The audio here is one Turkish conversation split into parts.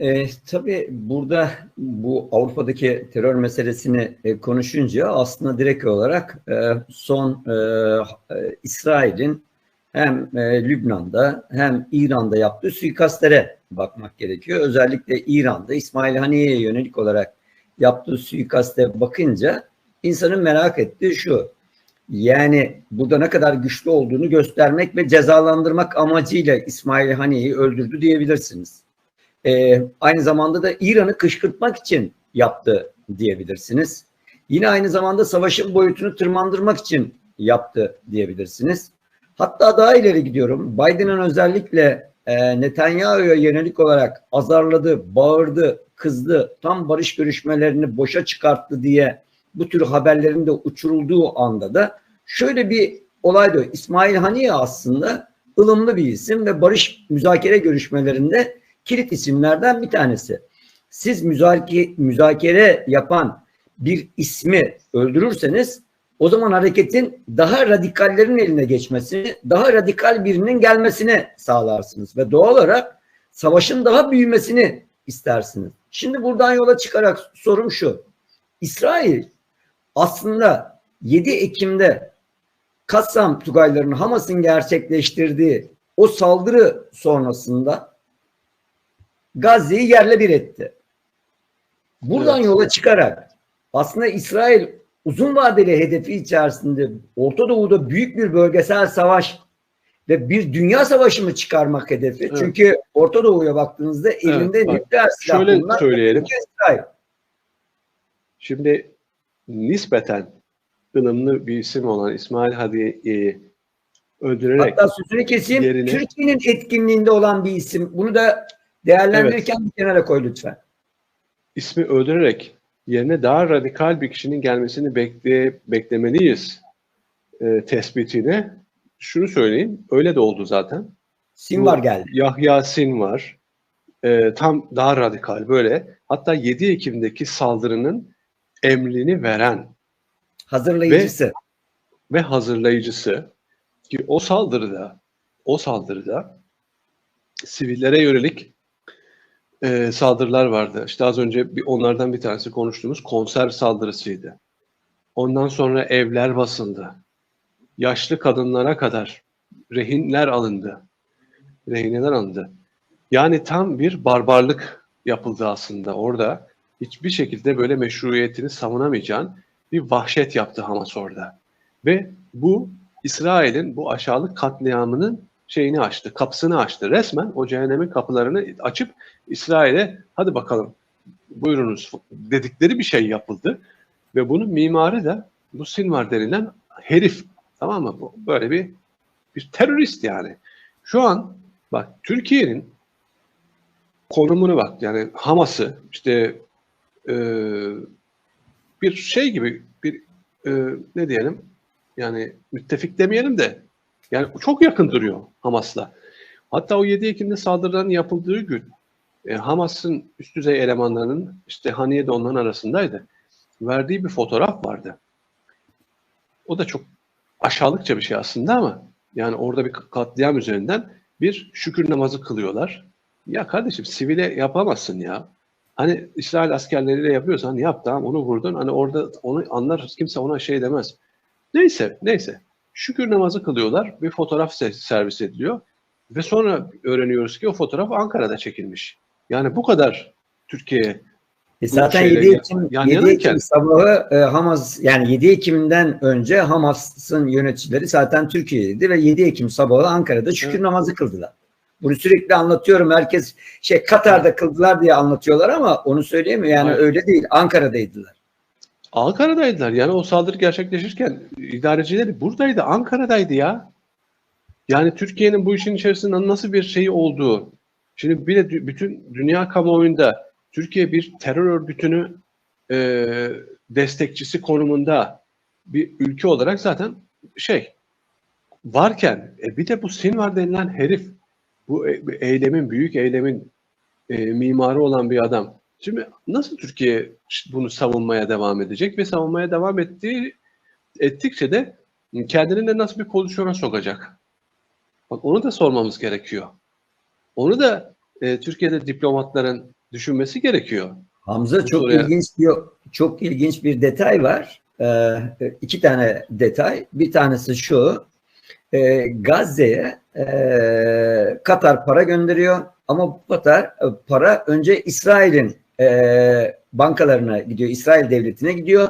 E, tabii burada bu Avrupa'daki terör meselesini e, konuşunca aslında direkt olarak e, son e, e, İsrail'in hem e, Lübnan'da hem İran'da yaptığı suikastlere bakmak gerekiyor. Özellikle İran'da İsmail Haniye'ye yönelik olarak yaptığı suikaste bakınca insanın merak ettiği şu. Yani burada ne kadar güçlü olduğunu göstermek ve cezalandırmak amacıyla İsmail Haniye'yi öldürdü diyebilirsiniz. Ee, aynı zamanda da İran'ı kışkırtmak için yaptı diyebilirsiniz. Yine aynı zamanda savaşın boyutunu tırmandırmak için yaptı diyebilirsiniz. Hatta daha ileri gidiyorum. Biden'ın özellikle e, Netanyahu'ya yönelik olarak azarladı, bağırdı, kızdı, tam barış görüşmelerini boşa çıkarttı diye bu tür haberlerin de uçurulduğu anda da şöyle bir olay da İsmail Haniye aslında ılımlı bir isim ve barış müzakere görüşmelerinde kilit isimlerden bir tanesi. Siz müzakere, müzakere yapan bir ismi öldürürseniz o zaman hareketin daha radikallerin eline geçmesini, daha radikal birinin gelmesini sağlarsınız ve doğal olarak savaşın daha büyümesini istersiniz. Şimdi buradan yola çıkarak sorum şu. İsrail aslında 7 Ekim'de Kassam Tugaylarının Hamas'ın gerçekleştirdiği o saldırı sonrasında Gazze'yi yerle bir etti. Buradan evet. yola çıkarak aslında İsrail uzun vadeli hedefi içerisinde Orta Doğu'da büyük bir bölgesel savaş ve bir dünya savaşı mı çıkarmak hedefi? Evet. Çünkü Orta Doğu'ya baktığınızda elinde evet, nükleer silah Şöyle söyleyelim. İsrail. Şimdi nispeten ılımlı bir isim olan İsmail Hadi'yi öldürerek Hatta sözünü keseyim. Yerine... Türkiye'nin etkinliğinde olan bir isim. Bunu da değerlendirirken evet. bir kenara koy lütfen. İsmi öldürerek yerine daha radikal bir kişinin gelmesini bekle, beklemeliyiz e, tespitine. Şunu söyleyeyim, öyle de oldu zaten. Sinvar geldi. Yahya Sinvar, e, tam daha radikal böyle. Hatta 7 Ekim'deki saldırının emrini veren hazırlayıcısı ve, ve hazırlayıcısı ki o saldırıda o saldırıda sivillere yönelik e, saldırılar vardı. İşte az önce bir, onlardan bir tanesi konuştuğumuz konser saldırısıydı. Ondan sonra evler basıldı. Yaşlı kadınlara kadar rehinler alındı. Rehineler alındı. Yani tam bir barbarlık yapıldı aslında orada. Hiçbir şekilde böyle meşruiyetini savunamayacağın bir vahşet yaptı Hamas orada. Ve bu İsrail'in bu aşağılık katliamının şeyini açtı, kapısını açtı. Resmen o cehennemin kapılarını açıp İsrail'e hadi bakalım buyurunuz dedikleri bir şey yapıldı. Ve bunun mimarı da bu Sinvar denilen herif. Tamam mı? Bu böyle bir bir terörist yani. Şu an bak Türkiye'nin konumunu bak yani Hamas'ı işte e, bir şey gibi bir e, ne diyelim yani müttefik demeyelim de yani çok yakın duruyor Hamas'la. Hatta o 7 Ekim'de saldırıların yapıldığı gün e, Hamas'ın üst düzey elemanlarının işte Haniye de onların arasındaydı. Verdiği bir fotoğraf vardı. O da çok aşağılıkça bir şey aslında ama yani orada bir katliam üzerinden bir şükür namazı kılıyorlar. Ya kardeşim sivile yapamazsın ya. Hani İsrail askerleriyle yapıyorsan yap tamam onu vurdun. Hani orada onu anlar kimse ona şey demez. Neyse neyse. Şükür namazı kılıyorlar. Bir fotoğraf servis ediliyor. Ve sonra öğreniyoruz ki o fotoğraf Ankara'da çekilmiş. Yani bu kadar Türkiye e zaten 7 Ekim, yan 7 Ekim sabahı e, Hamas yani 7 Ekim'den önce Hamas'ın yöneticileri zaten Türkiye'deydi ve 7 Ekim sabahı Ankara'da şükür evet. namazı kıldılar. Bunu sürekli anlatıyorum. Herkes şey Katar'da kıldılar diye anlatıyorlar ama onu söyleyemiyor. Yani Hayır. öyle değil. Ankara'daydılar. Ankara'daydılar. Yani o saldırı gerçekleşirken idarecileri buradaydı. Ankara'daydı ya. Yani Türkiye'nin bu işin içerisinde nasıl bir şeyi olduğu. Şimdi bir de bütün dünya kamuoyunda Türkiye bir terör örgütünü e, destekçisi konumunda bir ülke olarak zaten şey varken e, bir de bu Sinvar denilen herif bu e, eylemin, büyük eylemin e, mimarı olan bir adam. Şimdi nasıl Türkiye bunu savunmaya devam edecek ve savunmaya devam ettiği ettikçe de kendini de nasıl bir pozisyona sokacak? Bak onu da sormamız gerekiyor. Onu da e, Türkiye'de diplomatların düşünmesi gerekiyor. Hamza çok soruya- ilginç bir çok ilginç bir detay var. Ee, iki tane detay. Bir tanesi şu. Ee, Gazze'ye ee, Katar para gönderiyor ama bu Katar e, para önce İsrail'in ee, bankalarına gidiyor. İsrail devletine gidiyor.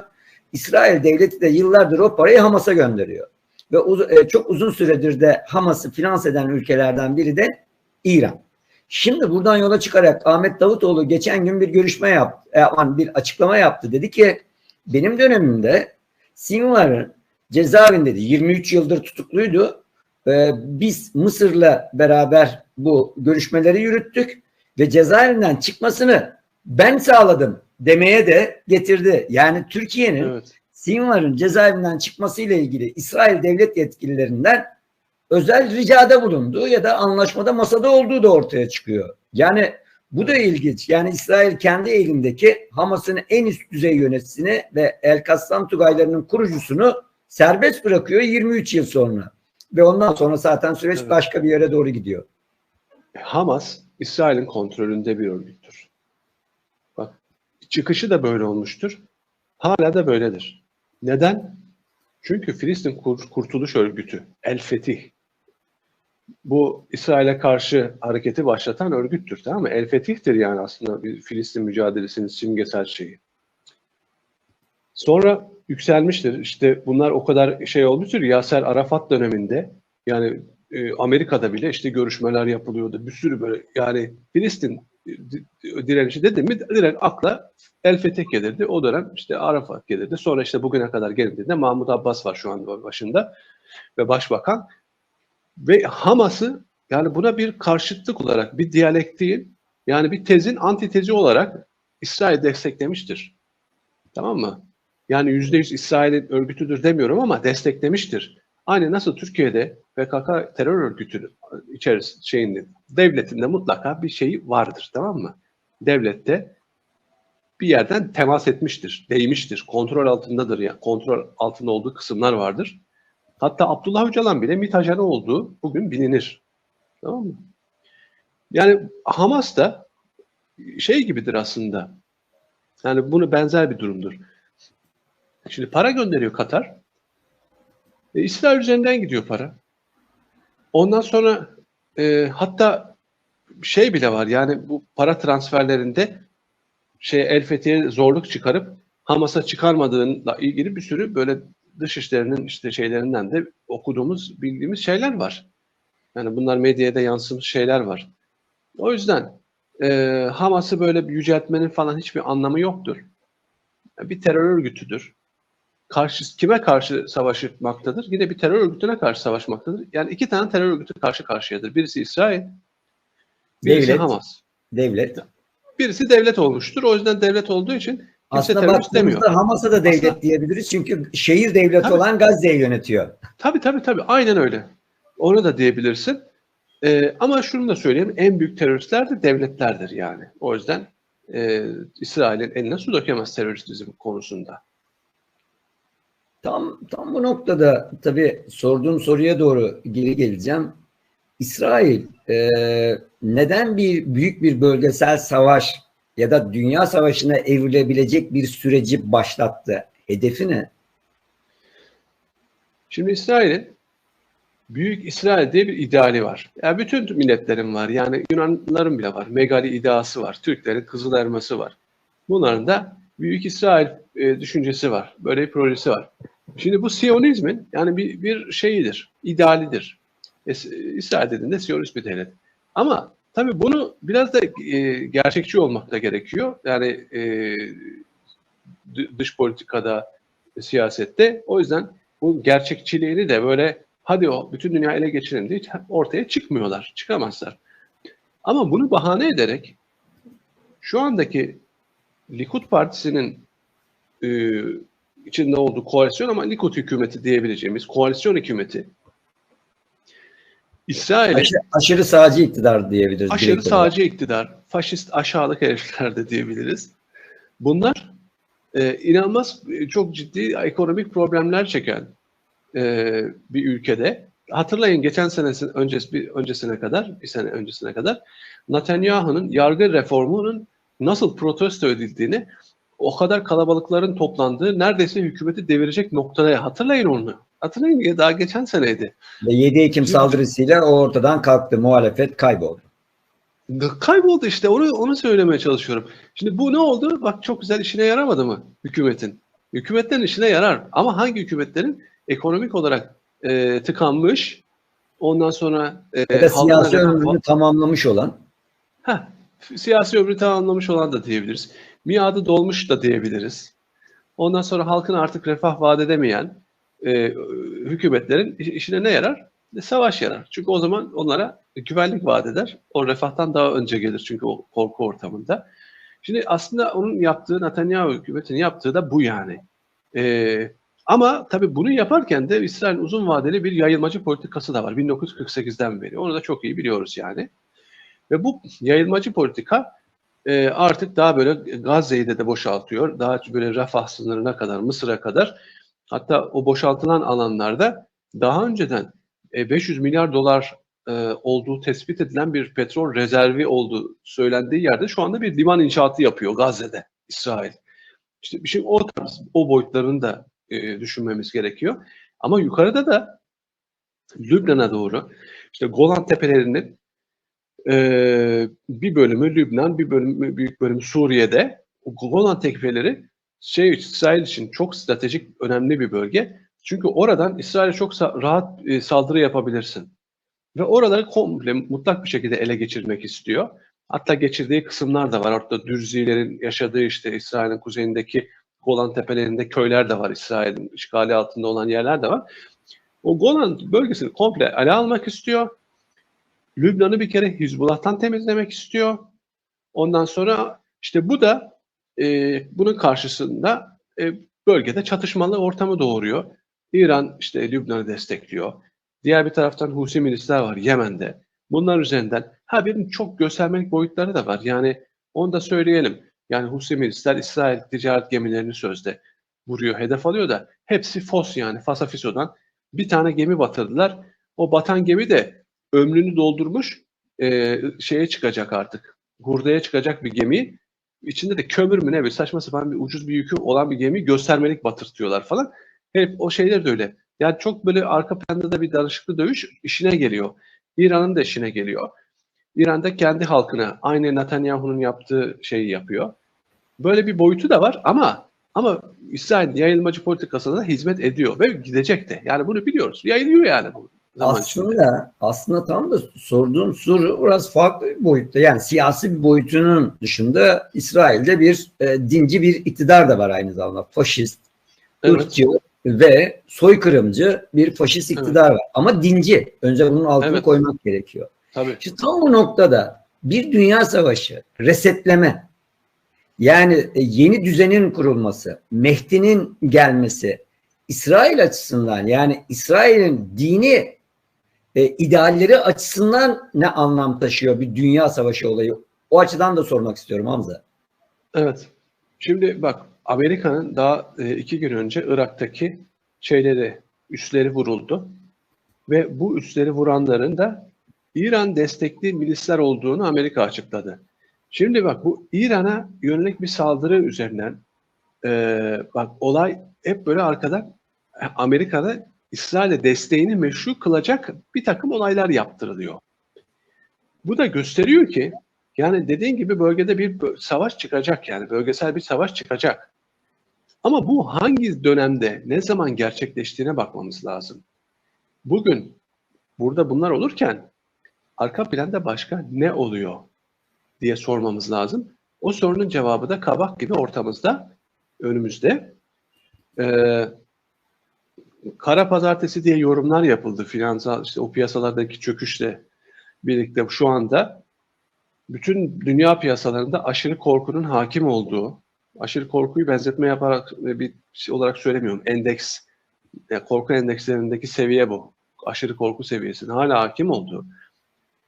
İsrail devleti de yıllardır o parayı Hamas'a gönderiyor. Ve uz- e, çok uzun süredir de Hamas'ı finanse eden ülkelerden biri de İran. Şimdi buradan yola çıkarak Ahmet Davutoğlu geçen gün bir görüşme yaptı, e, bir açıklama yaptı. Dedi ki benim dönemimde Sinvar'ın cezaevinde dedi 23 yıldır tutukluydu. Ee, biz Mısır'la beraber bu görüşmeleri yürüttük ve cezaevinden çıkmasını ben sağladım demeye de getirdi. Yani Türkiye'nin Evet. Sinvar'ın cezaevinden çıkmasıyla ilgili İsrail devlet yetkililerinden özel ricada bulunduğu ya da anlaşmada masada olduğu da ortaya çıkıyor. Yani bu da ilginç. Yani İsrail kendi elindeki Hamas'ın en üst düzey yöneticisini ve El Kassam Tugaylarının kurucusunu serbest bırakıyor 23 yıl sonra. Ve ondan sonra zaten süreç Evet. başka bir yere doğru gidiyor. Hamas İsrail'in kontrolünde bir örgüttür. Çıkışı da böyle olmuştur. Hala da böyledir. Neden? Çünkü Filistin Kur- Kurtuluş Örgütü El Fetih bu İsrail'e karşı hareketi başlatan örgüttür tamam mı? El Fetih'tir yani aslında bir Filistin mücadelesinin simgesel şeyi. Sonra yükselmiştir. İşte bunlar o kadar şey olmuştur. Yaser Arafat döneminde yani e, Amerika'da bile işte görüşmeler yapılıyordu. Bir sürü böyle yani Filistin direnişi dedim mi direkt akla El Fetih gelirdi. O dönem işte Arafat gelirdi. Sonra işte bugüne kadar geldiğinde Mahmut Abbas var şu anda başında ve başbakan ve Hamas'ı yani buna bir karşıtlık olarak bir diyalektiğin yani bir tezin antitezi olarak İsrail desteklemiştir. Tamam mı? Yani yüzde yüz İsrail'in örgütüdür demiyorum ama desteklemiştir. Aynı nasıl Türkiye'de PKK terör örgütü içerisinde şeyinde devletinde mutlaka bir şeyi vardır tamam mı? Devlette bir yerden temas etmiştir, değmiştir, kontrol altındadır ya, kontrol altında olduğu kısımlar vardır. Hatta Abdullah Öcalan bile MİT ajanı olduğu bugün bilinir. Tamam mı? Yani Hamas da şey gibidir aslında. Yani bunu benzer bir durumdur. Şimdi para gönderiyor Katar. E, İsrail üzerinden gidiyor para. Ondan sonra e, hatta şey bile var yani bu para transferlerinde şey El Fethi'ye zorluk çıkarıp Hamas'a çıkarmadığıyla ilgili bir sürü böyle dışişlerinin işte şeylerinden de okuduğumuz, bildiğimiz şeyler var. Yani bunlar medyaya yansımış şeyler var. O yüzden e, Hamas'ı böyle yüceltmenin falan hiçbir anlamı yoktur. Bir terör örgütüdür. Karşı, kime karşı savaşmaktadır? Yine bir terör örgütüne karşı savaşmaktadır. Yani iki tane terör örgütü karşı karşıyadır. Birisi İsrail, birisi Devlet. Hamas. Devlet. Birisi devlet olmuştur. O yüzden devlet olduğu için kimse Aslında terörist demiyor. Hamas'a da devlet Aslında- diyebiliriz. Çünkü şehir devleti Tabii. olan Gazze'yi yönetiyor. Tabii tabii tabii. Aynen öyle. Onu da diyebilirsin. Ee, ama şunu da söyleyeyim. En büyük teröristler de devletlerdir yani. O yüzden e, İsrail'in eline su dökemez teröristizm konusunda. Tam tam bu noktada tabii sorduğum soruya doğru geri geleceğim. İsrail e, neden bir büyük bir bölgesel savaş ya da dünya savaşına evrilebilecek bir süreci başlattı? Hedefi ne? Şimdi İsrail'in Büyük İsrail diye bir ideali var. Yani bütün milletlerin var. Yani Yunanlıların bile var. Megali iddiası var. Türklerin kızıl elması var. Bunların da Büyük İsrail e, düşüncesi var. Böyle bir projesi var. Şimdi bu Siyonizmin yani bir, bir şeyidir, idealidir. E, İsrail dediğinde Siyonist bir devlet. Ama tabii bunu biraz da e, gerçekçi olmak da gerekiyor. Yani e, dış politikada, siyasette. O yüzden bu gerçekçiliğini de böyle hadi o bütün dünya ele geçirelim diye ortaya çıkmıyorlar, çıkamazlar. Ama bunu bahane ederek şu andaki Likud Partisi'nin e, içinde olduğu koalisyon ama Likud hükümeti diyebileceğimiz koalisyon hükümeti İsrail'e Aşırı, aşırı sağcı iktidar diyebiliriz. aşırı sağcı iktidar, faşist aşağılık herifler de diyebiliriz. Bunlar e, inanılmaz e, çok ciddi ekonomik problemler çeken e, bir ülkede. Hatırlayın geçen senesinin öncesi, bir öncesine kadar, bir sene öncesine kadar Netanyahu'nun yargı reformunun nasıl protesto edildiğini o kadar kalabalıkların toplandığı neredeyse hükümeti devirecek noktaya hatırlayın onu. Hatırlayın daha geçen seneydi. Ve 7 Ekim saldırısıyla o ortadan kalktı. Muhalefet kayboldu. Kayboldu işte onu onu söylemeye çalışıyorum. Şimdi bu ne oldu? Bak çok güzel işine yaramadı mı hükümetin? Hükümetlerin işine yarar ama hangi hükümetlerin ekonomik olarak e, tıkanmış ondan sonra e, Ya da siyasi ömrünü tamamlamış olan Heh, siyasi ömrü tamamlamış olan da diyebiliriz. Miadı dolmuş da diyebiliriz. Ondan sonra halkın artık refah vaat edemeyen e, hükümetlerin iş- işine ne yarar? E, Savaş yarar. Çünkü o zaman onlara güvenlik vaat eder. O refahtan daha önce gelir çünkü o korku ortamında. Şimdi aslında onun yaptığı, Netanyahu hükümetinin yaptığı da bu yani. E, ama tabii bunu yaparken de İsrail'in uzun vadeli bir yayılmacı politikası da var. 1948'den beri. Onu da çok iyi biliyoruz yani. Ve bu yayılmacı politika e, artık daha böyle Gazze'yi de, de boşaltıyor. Daha böyle Rafah sınırına kadar, Mısır'a kadar. Hatta o boşaltılan alanlarda daha önceden e, 500 milyar dolar e, olduğu tespit edilen bir petrol rezervi olduğu söylendiği yerde şu anda bir liman inşaatı yapıyor Gazze'de İsrail. İşte bir şey o tarz, o boyutlarını da e, düşünmemiz gerekiyor. Ama yukarıda da Lübnan'a doğru işte Golan Tepelerinin ee, bir bölümü Lübnan, bir bölümü büyük bölümü Suriye'de. O Golan Tepeleri şey İsrail için çok stratejik önemli bir bölge. Çünkü oradan İsrail'e çok rahat e, saldırı yapabilirsin. Ve oraları komple mutlak bir şekilde ele geçirmek istiyor. Hatta geçirdiği kısımlar da var. Orada Dürzilerin yaşadığı işte İsrail'in kuzeyindeki Golan Tepelerinde köyler de var. İsrail'in işgali altında olan yerler de var. O Golan bölgesini komple ele almak istiyor. Lübnan'ı bir kere Hizbullah'tan temizlemek istiyor. Ondan sonra işte bu da e, bunun karşısında e, bölgede çatışmalı ortamı doğuruyor. İran işte Lübnan'ı destekliyor. Diğer bir taraftan Husi milisler var Yemen'de. Bunlar üzerinden ha benim çok göstermelik boyutları da var. Yani onu da söyleyelim. Yani Husi milisler İsrail ticaret gemilerini sözde vuruyor, hedef alıyor da hepsi Fos yani Fasafiso'dan bir tane gemi batırdılar. O batan gemi de ömrünü doldurmuş e, şeye çıkacak artık. Hurdaya çıkacak bir gemi. İçinde de kömür mü ne bir saçma sapan bir ucuz bir yükü olan bir gemi göstermelik batırtıyorlar falan. Hep o şeyler de öyle. Yani çok böyle arka planda da bir danışıklı dövüş işine geliyor. İran'ın da işine geliyor. İran'da kendi halkına aynı Netanyahu'nun yaptığı şeyi yapıyor. Böyle bir boyutu da var ama ama İsrail yayılmacı politikasına hizmet ediyor ve gidecek de. Yani bunu biliyoruz. Yayılıyor yani bu zaman içinde. aslında aslında tam da sorduğun soru biraz farklı bir boyutta. Yani siyasi bir boyutunun dışında İsrail'de bir e, dinci bir iktidar da var aynı zamanda. Faşist, Evet. ırkçı ve soykırımcı bir faşist iktidar var. Ama dinci. Önce bunun altını Evet. koymak gerekiyor. Tabii. Şimdi tam bu noktada bir dünya savaşı, resetleme, yani e, yeni düzenin kurulması, Mehdi'nin gelmesi, İsrail açısından yani İsrail'in dini e, idealleri açısından ne anlam taşıyor bir dünya savaşı olayı? O açıdan da sormak istiyorum Hamza. Evet. Şimdi bak Amerika'nın daha e, iki gün önce Irak'taki şeyleri, üsleri vuruldu. Ve bu üsleri vuranların da İran destekli milisler olduğunu Amerika açıkladı. Şimdi bak bu İran'a yönelik bir saldırı üzerinden e, bak olay hep böyle arkadan e, Amerika'da İsrail'e desteğini meşru kılacak bir takım olaylar yaptırılıyor. Bu da gösteriyor ki yani dediğin gibi bölgede bir savaş çıkacak yani bölgesel bir savaş çıkacak. Ama bu hangi dönemde, ne zaman gerçekleştiğine bakmamız lazım. Bugün burada bunlar olurken arka planda başka ne oluyor diye sormamız lazım. O sorunun cevabı da kabak gibi ortamızda, önümüzde. Ee, kara pazartesi diye yorumlar yapıldı finansal işte o piyasalardaki çöküşle birlikte şu anda bütün dünya piyasalarında aşırı korkunun hakim olduğu, aşırı korkuyu benzetme yaparak bir şey olarak söylemiyorum. Endeks, korku endekslerindeki seviye bu. Aşırı korku seviyesinin hala hakim olduğu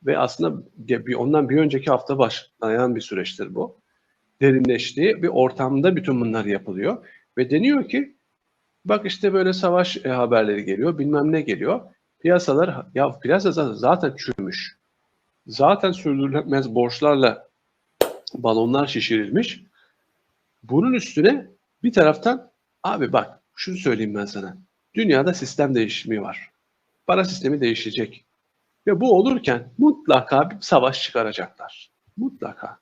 ve aslında bir- ondan bir önceki hafta başlayan bir süreçtir bu. Derinleştiği bir ortamda bütün bunlar yapılıyor ve deniyor ki bak işte böyle savaş e, haberleri geliyor, bilmem ne geliyor. Piyasalar ya piyasa zaten- zaten çürümüş zaten sürdürülemez borçlarla balonlar şişirilmiş. Bunun üstüne bir taraftan abi bak şunu söyleyeyim ben sana. Dünyada sistem değişimi var. Para sistemi değişecek. Ve bu olurken mutlaka bir savaş çıkaracaklar. Mutlaka.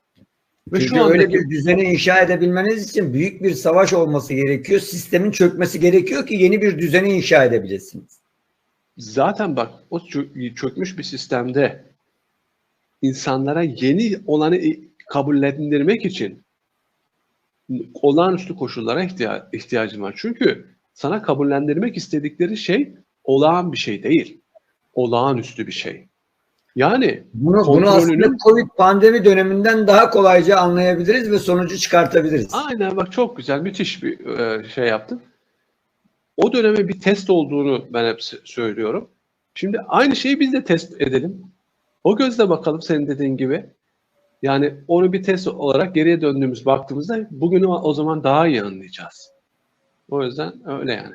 Ve Çünkü şu andaki öyle bir düzeni inşa edebilmeniz için büyük bir savaş olması gerekiyor. Sistemin çökmesi gerekiyor ki yeni bir düzeni inşa edebilirsiniz. zaten bak o çö- çökmüş bir sistemde insanlara yeni olanı kabullendirmek için olağanüstü koşullara ihtiya- ihtiyacın var. Çünkü sana kabullendirmek istedikleri şey olağan bir şey değil. Olağanüstü bir şey. Yani Bunu, bunu aslında Covid pandemi döneminden daha kolayca anlayabiliriz ve sonucu çıkartabiliriz. Aynen bak çok güzel, müthiş bir e, şey yaptın. O döneme bir test olduğunu ben hep söylüyorum. Şimdi aynı şeyi biz de test edelim. O gözle bakalım senin dediğin gibi. Yani onu bir test olarak geriye döndüğümüz baktığımızda bugünü o zaman daha iyi anlayacağız. O yüzden öyle yani.